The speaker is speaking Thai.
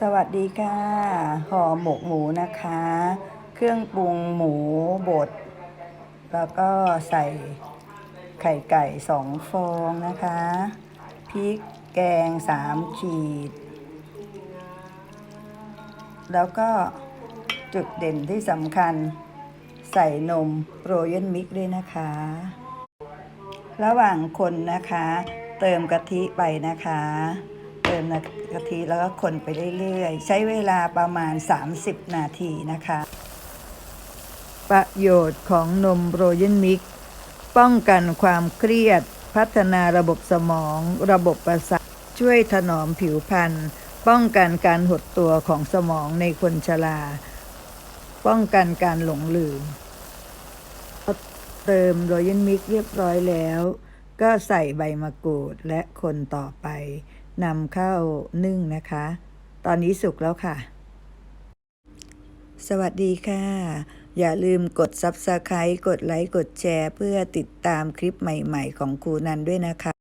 สวัสดีค่ะห่อหมกหมูนะคะ เครื่องปรุงหมูบด แล้วก็ใส่ไข่ไก่สองฟองนะคะ พริกแกงสามขีด แล้วก็จุดเด่นที่สำคัญ ใส่นมโรยันมิกด้วยนะคะ ระหว่างคนนะคะ เติมกะทิไปนะคะ เติมกะทิแล้วก็คนไปเรื่อยๆ ใช้เวลาประมาณ 30 นาทีนะคะ ประโยชน์ของนมโรยนมิก ป้องกันความเครียด พัฒนาระบบสมอง ระบบประสาทช่วยถนอมผิวพรรณป้องกันการหดตัวของสมองในคนชราป้องกันการหลงลืมเติมโรยนมิกเรียบร้อยแล้ว ก็ใส่ใบมะกรูดและคนต่อไป นำเข้านึ่งนะคะ ตอนนี้สุกแล้วค่ะ สวัสดีค่ะ อย่าลืมกด Subscribe กดไลค์ กดแชร์ เพื่อติดตามคลิปใหม่ ๆ ของครูนันด้วยนะคะ